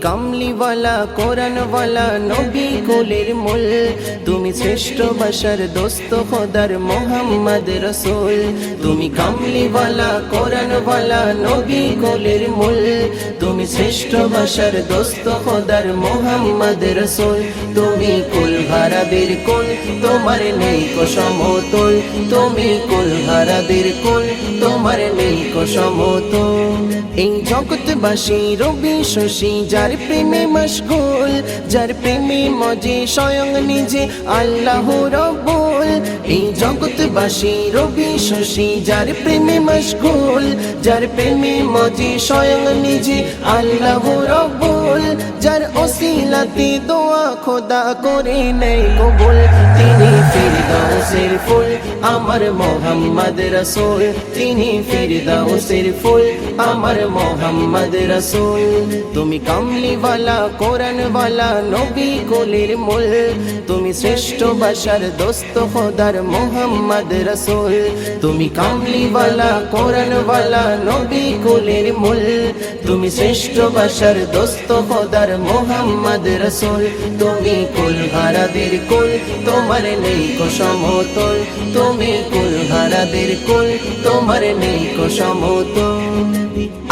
কামলিওয়ালা, কোরআনওয়ালা, নবী মূল। তুমি শ্রেষ্ঠ বাসার দোস্ত, খোদার মোহাম্মদ রসুল। তুমি কামলিওয়ালা, কোরআনওয়ালা, নবী মূল। তুমি শ্রেষ্ঠ বাসার দোস্ত, খোদার মোহাম্মদ রসুল। তুমি কুল ভারাদের কুল, তোমার নেই কো সমতুল। তুমি কুল ভারাদের কুল, তোমার নেই কো এই জগৎবাসী রবি শশী, যার প্রেমে মশগুল, যার প্রেমে মজে স্বয়ং নিজে আল্লাহ রব্বুল। এই জগৎবাসী রবি শশী, যার প্রেমে মশগুল, যার প্রেমে মজে স্বয়ং নিজে আল্লাহ রব্বুল। যার ওসিলাতে দোয়া খোদা করে নেই কবুল, তিনি ফিরদাউসের ফুল, আমার মোহাম্মদ রসুল। তিনি ফিরদাউসের ফুল, আমার মোহাম্মদ রসুল। তুমি কামলিওয়ালা কোরআনওয়ালা, নবী কোলের মূল। তুমি শ্রেষ্ঠ বাসার দোস্ত, খোদার মোহাম্মদ রসুল। তুমি কামলিওয়ালা, কোরআনওয়ালা, নবী কোলের মূল। তুমি শ্রেষ্ঠ বাসার দোস্ত, খোদার মোহাম্মদ রসুল। তুমি কুল হারাদের কুল, তোমার নেই কো সমতল। তুমি কুল হারাদের কুল, তোমার নেই কো সমতল।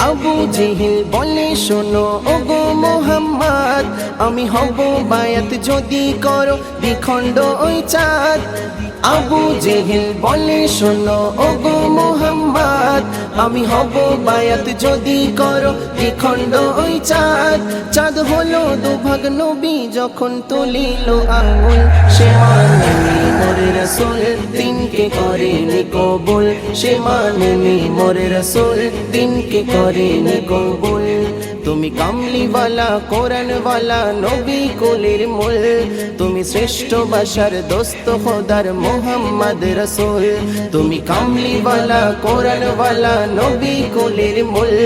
আবু জিহিল বলে, শোনো, ওগো মোহাম্মদ, আমি হব বায়াত যদি করো দ্বিখণ্ড ওই চাঁদ। আবু জেহেল বলে, শোনো, ওগো মোহাম্মদ, আমি হব বায়াত যদি করো দ্বিখণ্ড ওই চাঁদ। চাঁদ হলো দুভাগ নবী যখন তুলিল আঙুল, সে মানে মোরে রসুল, দিনকে করে নি কবুল। সে মানে মোরে রসুল, দিনকে করে নি কবুল। তুমি কামলিওয়ালা, কোরআনওয়ালা, নবী কুলের মূল। তুমি শ্রেষ্ঠ বাসার দোস্ত, খোদার মোহাম্মদ রসুল। তুমি কামলিওয়ালা, কোরআনওয়ালা, নবী কুলের মূল।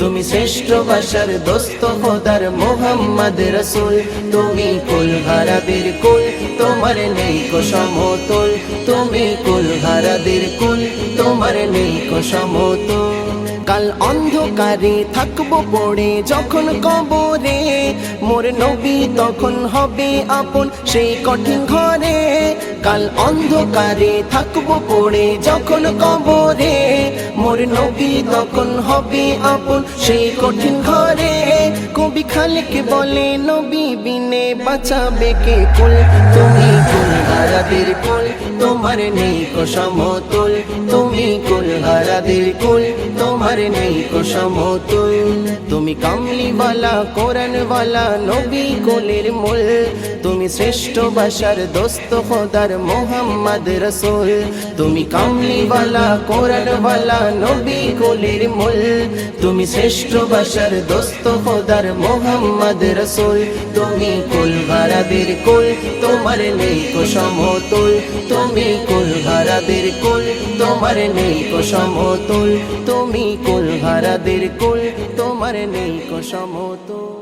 তুমি শ্রেষ্ঠ বাসার দোস্ত, খোদার মোহাম্মদ রসুল। তুমি কুল হারাদের কুল, তোমার নেই কো সমতুল। তুমি কুল হারাদের কুল, তোমার নেই কো সমতুল। কাল অন্ধকারে থাকব পড়ে যখন কবরে। মোর নবী তখন হবে আপন সেই কঠিন ঘরে। কাল অন্ধকারে থাকব পড়ে যখন কবরে। মোর নবী তখন হবে আপন সেই কঠিন ঘরে। কবি খালেক বলে, নবী বিনে বাঁচাবে কে কুল? তুমি কুল কুল, তোমার নেই কো সমতুল। তুমি কুল হারাদের কুল সমতুল তুমি কামলিওয়ালা, কোরআনওয়ালা, নবী কোলের মূল। তুমি শ্রেষ্ঠ বাসার দোস্ত, খোদার মোহাম্মদ রসুল। তুমি কামলিওয়ালা নবী কোলের মূল। তুমি শ্রেষ্ঠ বাসার দোস্ত, খোদার মোহাম্মদ রসুল। তুমি কুল ভারাদের কোল, তোমার নেই কো সমতল। তুমি কোল ভারাদের কোল, তোমার নেই কো সমতল। তুমি কোল ভারাদের কোল, তোমার নেই কো সমতুল।